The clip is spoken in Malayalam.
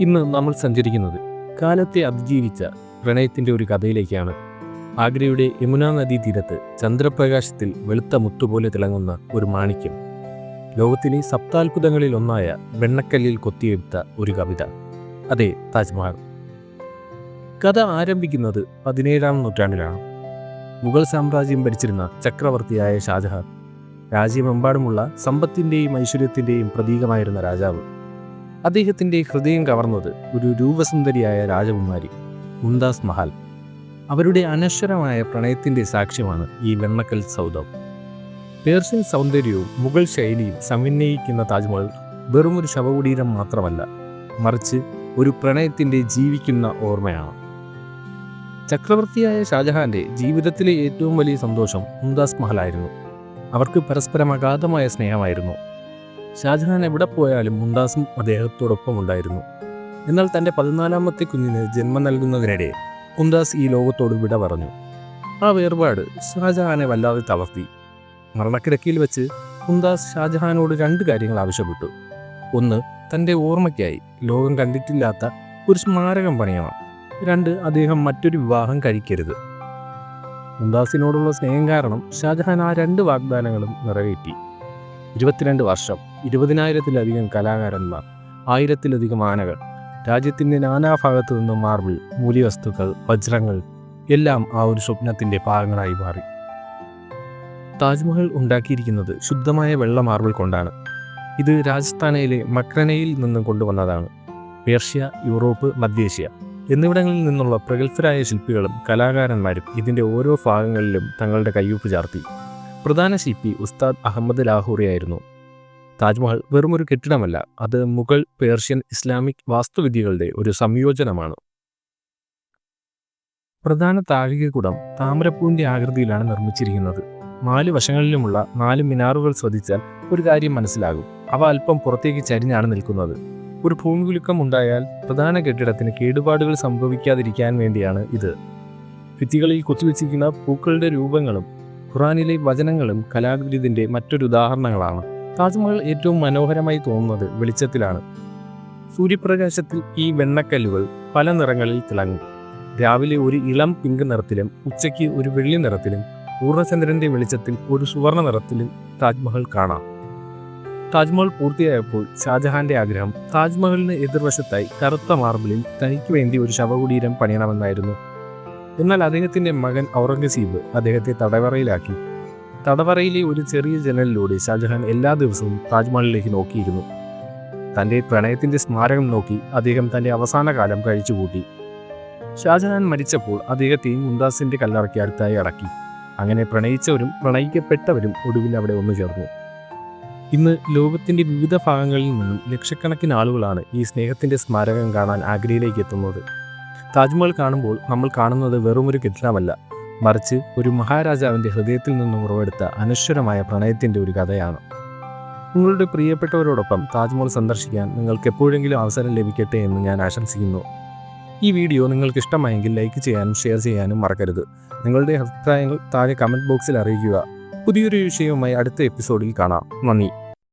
ഇന്ന് നമ്മൾ സഞ്ചരിക്കുന്നത് കാലത്തെ അതിജീവിച്ച പ്രണയത്തിന്റെ ഒരു കഥയിലേക്കാണ്. ആഗ്രയുടെ യമുനാ നദീ തീരത്ത് ചന്ദ്രപ്രകാശത്തിൽ വെളുത്ത മുത്തുപോലെ തിളങ്ങുന്ന ഒരു മാണിക്യം. ലോകത്തിലെ സപ്താത്ഭുതങ്ങളിൽ ഒന്നായ വെണ്ണക്കല്ലിൽ കൊത്തിയെടുത്ത ഒരു കവിത. അതെ താജ്മഹൽ. കഥ ആരംഭിക്കുന്നത് പതിനേഴാം നൂറ്റാണ്ടിലാണ്. മുഗൾ സാമ്രാജ്യം ഭരിച്ചിരുന്ന ചക്രവർത്തിയായ ഷാജഹാൻ രാജ്യമെമ്പാടുമുള്ള സമ്പത്തിന്റെയും ഐശ്വര്യത്തിന്റെയും പ്രതീകമായിരുന്ന രാജാവ് അദ്ദേഹത്തിന്റെ ഹൃദയം കവർന്നത് ഒരു രൂപസുന്ദരിയായ രാജകുമാരി മുന്താസ് മഹൽ. അവരുടെ അനശ്വരമായ പ്രണയത്തിന്റെ സാക്ഷ്യമാണ് ഈ വെണ്ണക്കൽ സൗധം പേർഷ്യൻ സൗന്ദര്യവും മുഗൾ ശൈലിയും സമന്വയിക്കുന്ന താജ്മഹൽ വെറുമൊരു ശവകുടീരം മാത്രമല്ല മറിച്ച് ഒരു പ്രണയത്തിന്റെ ജീവിക്കുന്ന ഓർമ്മയാണ്. ചക്രവർത്തിയായ ഷാജഹാന്റെ ജീവിതത്തിലെ ഏറ്റവും വലിയ സന്തോഷം മുന്താസ് മഹലായിരുന്നു അവർക്ക് പരസ്പരം അഗാധമായ സ്നേഹമായിരുന്നു. ഷാജഹാൻ എവിടെ പോയാലും മുംതാസും അദ്ദേഹത്തോടൊപ്പം ഉണ്ടായിരുന്നു. എന്നാൽ തന്റെ പതിനാലാമത്തെ കുഞ്ഞിന് ജന്മം നൽകുന്നതിനിടെ മുംതാസ് ഈ ലോകത്തോട് വിട പറഞ്ഞു. ആ വേർപാട് ഷാജഹാനെ വല്ലാതെ തളർത്തി. മരണക്കിടക്കിയിൽ വെച്ച് മുംതാസ് ഷാജഹാനോട് രണ്ട് കാര്യങ്ങൾ ആവശ്യപ്പെട്ടു. ഒന്ന് തന്റെ ഓർമ്മയ്ക്കായി ലോകം കണ്ടിട്ടില്ലാത്ത ഒരു സ്മാരകം പണിയണം. രണ്ട് അദ്ദേഹം മറ്റൊരു വിവാഹം കഴിക്കരുത്. മുംതാസിനോടുള്ള സ്നേഹം കാരണം ഷാജഹാൻ ആ രണ്ട് വാഗ്ദാനങ്ങളും നിറവേറ്റി. ഇരുപത്തിരണ്ട് വർഷം ഇരുപതിനായിരത്തിലധികം കലാകാരന്മാർ ആയിരത്തിലധികം ആനകൾ രാജ്യത്തിന്റെ നാനാഭാഗത്തു നിന്നും മാർബിൾ മൂലിവസ്തുക്കൾ വജ്രങ്ങൾ എല്ലാം ആ ഒരു സ്വപ്നത്തിന്റെ ഭാഗങ്ങളായി മാറി. താജ്മഹൽ ഉണ്ടാക്കിയിരിക്കുന്നത് ശുദ്ധമായ വെള്ള മാർബിൾ കൊണ്ടാണ്. ഇത് രാജസ്ഥാനയിലെ മക്രനയിൽ നിന്നും കൊണ്ടുവന്നതാണ്. പേർഷ്യ യൂറോപ്പ് മധ്യേഷ്യ എന്നിവിടങ്ങളിൽ നിന്നുള്ള പ്രഗത്ഭരായ ശില്പികളും കലാകാരന്മാരും ഇതിന്റെ ഓരോ ഭാഗങ്ങളിലും തങ്ങളുടെ കയ്യൊപ്പ് ചാർത്തി. പ്രധാന ശില്പി ഉസ്താദ് അഹമ്മദ് ലാഹോറിയായിരുന്നു താജ്മഹൽ വെറുമൊരു കെട്ടിടമല്ല അത് മുഗൾ പേർഷ്യൻ ഇസ്ലാമിക് വാസ്തുവിദ്യകളുടെ ഒരു സംയോജനമാണ്. പ്രധാന താഴികക്കുടം താമരപ്പൂവിന്റെ ആകൃതിയിലാണ് നിർമ്മിച്ചിരിക്കുന്നത്. നാല് വശങ്ങളിലുമുള്ള നാല് മിനാറുകൾ ശ്രദ്ധിച്ചാൽ ഒരു കാര്യം മനസ്സിലാകും. അവ അല്പം പുറത്തേക്ക് ചരിഞ്ഞാണ് നിൽക്കുന്നത്. ഒരു ഭൂമികുലുക്കം ഉണ്ടായാൽ പ്രധാന കെട്ടിടത്തിന് കേടുപാടുകൾ സംഭവിക്കാതിരിക്കാൻ വേണ്ടിയാണ് ഇത്. ഭിത്തികളിൽ കൊത്തിവെച്ചിരിക്കുന്ന പൂക്കളുടെ രൂപങ്ങളും ഖുറാനിലെ വചനങ്ങളും കലാകൃതിന്റെ മറ്റൊരു ഉദാഹരണങ്ങളാണ്. താജ്മഹൽ ഏറ്റവും മനോഹരമായി തോന്നുന്നത് വെളിച്ചത്തിലാണ്. സൂര്യപ്രകാശത്തിൽ ഈ വെണ്ണക്കല്ലുകൾ പല നിറങ്ങളിൽ തിളങ്ങും. രാവിലെ ഒരു ഇളം പിങ്ക് നിറത്തിലും ഉച്ചയ്ക്ക് ഒരു വെള്ളി നിറത്തിലും പൂർണചന്ദ്രന്റെ വെളിച്ചത്തിൽ ഒരു സുവർണ നിറത്തിലും താജ്മഹൽ കാണാം. താജ്മഹൽ പൂർത്തിയായപ്പോൾ ഷാജഹാന്റെ ആഗ്രഹം താജ്മഹലിന് എതിർവശത്തായി കറുത്ത മാർബിളിൽ തനിക്ക് വേണ്ടി ഒരു ശവകുടീരം പണിയണമെന്നായിരുന്നു. എന്നാൽ അദ്ദേഹത്തിന്റെ മകൻ ഔറംഗസീബ് അദ്ദേഹത്തെ തടവറയിലാക്കി. തടവറയിലെ ഒരു ചെറിയ ജനലിലൂടെ ഷാജഹാൻ എല്ലാ ദിവസവും താജ്മഹലിലേക്ക് നോക്കിയിരുന്നു. തന്റെ പ്രണയത്തിന്റെ സ്മാരകം നോക്കി അദ്ദേഹം തന്റെ അവസാന കാലം കഴിച്ചുകൂട്ടി. ഷാജഹാൻ മരിച്ചപ്പോൾ അദ്ദേഹത്തെയും മുംതാസിന്റെ കല്ലറയ്ക്ക് അടുത്തായി അടക്കി. അങ്ങനെ പ്രണയിച്ചവരും പ്രണയിക്കപ്പെട്ടവരും ഒടുവിൽ അവിടെ ഒന്നു ചേർന്നു. ഇന്ന് ലോകത്തിന്റെ വിവിധ ഭാഗങ്ങളിൽ നിന്നും ലക്ഷക്കണക്കിന് ആളുകളാണ് ഈ സ്നേഹത്തിന്റെ സ്മാരകം കാണാൻ ആഗ്രയിലേക്ക് എത്തുന്നത്. താജ്മഹൽ കാണുമ്പോൾ നമ്മൾ കാണുന്നത് വെറുമൊരു കെട്ടിടമല്ല മറിച്ച് ഒരു മഹാരാജാവിന്റെ ഹൃദയത്തിൽ നിന്നും ഉറവെടുത്ത അനശ്വരമായ പ്രണയത്തിന്റെ ഒരു കഥയാണ്. നിങ്ങളുടെ പ്രിയപ്പെട്ടവരോടൊപ്പം താജ്മഹൽ സന്ദർശിക്കാൻ നിങ്ങൾക്ക് എപ്പോഴെങ്കിലും അവസരം ലഭിക്കട്ടെ എന്ന് ഞാൻ ആശംസിക്കുന്നു. ഈ വീഡിയോ നിങ്ങൾക്ക് ഇഷ്ടമായെങ്കിൽ ലൈക്ക് ചെയ്യാനും ഷെയർ ചെയ്യാനും മറക്കരുത്. നിങ്ങളുടെ അഭിപ്രായങ്ങൾ താഴെ കമന്റ് ബോക്സിൽ അറിയിക്കുക. പുതിയൊരു വിഷയവുമായി അടുത്ത എപ്പിസോഡിൽ കാണാം. നന്ദി.